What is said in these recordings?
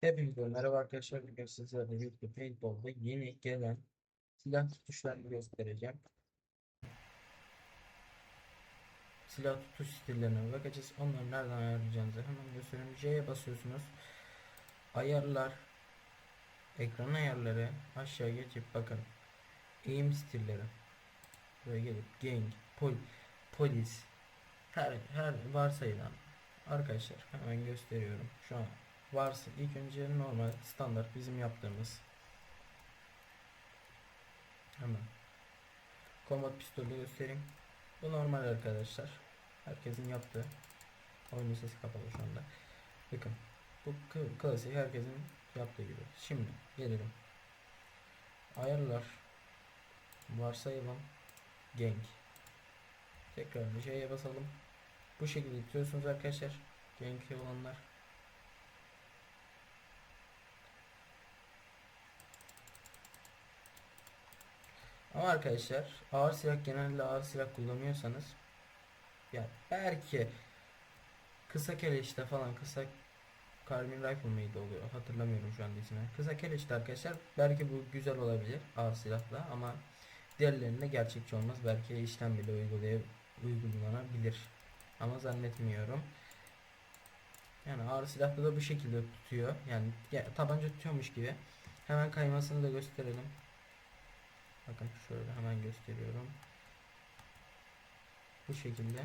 Hepinize merhaba arkadaşlar. Bugün sizlerle birlikte Paintball'da yeni gelen silah tutuşlarını göstereceğim. Silah tutuş stillerine bakacağız. Onları nereden ayarlayacağınızı hemen göstereyim. J'ye basıyorsunuz. Ayarlar, ekran ayarları aşağı geçip bakın. Aim stilleri. Buraya gelip gang, pol, polis, her her varsayılan arkadaşlar hemen gösteriyorum. Şu an varsa ilk önce normal standart bizim yaptığımız hemen kombat pistolü göstereyim. Bu normal arkadaşlar. Herkesin yaptığı. Oyunun sesi kapalı şu anda. Bakın bu klasik herkesin yaptığı gibi. Şimdi gelelim. Ayarlar varsayılan gang. Tekrar bir şeye basalım. Bu şekilde tutuyorsunuz arkadaşlar. Gang olanlar. Ama arkadaşlar ağır silah genelde ağır silah kullanıyorsanız ya belki kısa keleşte falan kısa Carbine Rifle mıydı oluyor hatırlamıyorum şu anda ismini. Kısa keleşte arkadaşlar belki bu güzel olabilir ağır silahla ama diğerlerinde gerçekçi olmaz. Belki işlem bile uygulay uygulanabilir ama zannetmiyorum. Yani ağır silahta da bu şekilde tutuyor. Yani ya, tabanca tutuyormuş gibi. Hemen kaymasını da gösterelim. Bakın şöyle hemen gösteriyorum. Bu şekilde.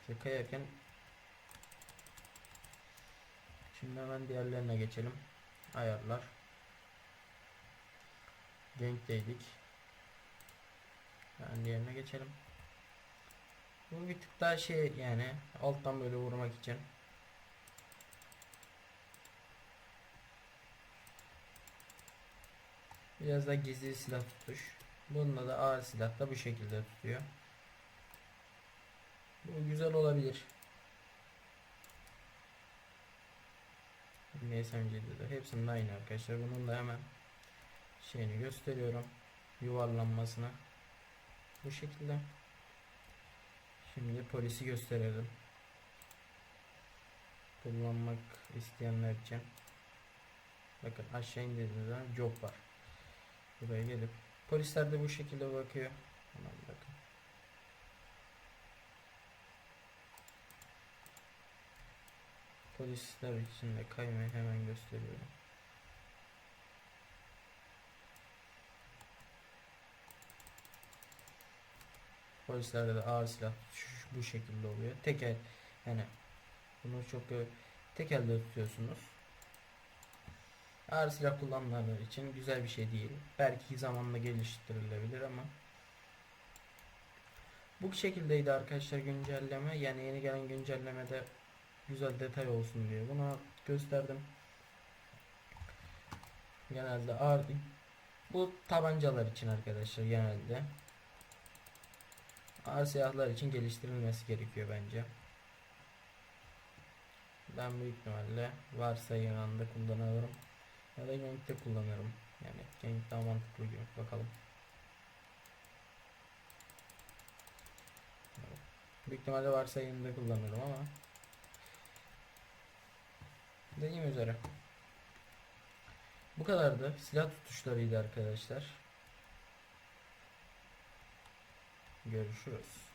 İşte kayarken Şimdi hemen diğerlerine geçelim. Ayarlar. Gank'teydik. Yani diğerine geçelim. Bu bir tık daha şey yani alttan böyle vurmak için. Biraz da gizli silah tutuş. Bununla da ağır silah da bu şekilde tutuyor. Bu güzel olabilir. Neyse de hepsinin aynı arkadaşlar. Bunun da hemen şeyini gösteriyorum. Yuvarlanmasını. Bu şekilde. Şimdi polisi gösterelim. Kullanmak isteyenler için. Bakın aşağı indirdiğiniz zaman job var. Buraya gelip polisler de bu şekilde bakıyor. Hemen bakın. Polisler için de kaymayı hemen gösteriyorum. Polislerde de ağır silah bu şekilde oluyor. Tekel yani bunu çok e, tek elde tutuyorsunuz. Ağır silah kullananlar için güzel bir şey değil. Belki zamanla geliştirilebilir ama bu şekildeydi arkadaşlar güncelleme. Yani yeni gelen güncellemede güzel detay olsun diye bunu gösterdim. Genelde ağır bu tabancalar için arkadaşlar genelde ağır silahlar için geliştirilmesi gerekiyor bence. Ben büyük ihtimalle varsa yanında kullanırım. Ya da Gank'te kullanırım. Yani Gank daha mantıklı gibi. Bakalım. Büyük ihtimalle varsa yanında kullanırım ama dediğim üzere bu kadardı. Silah tutuşlarıydı arkadaşlar. Görüşürüz.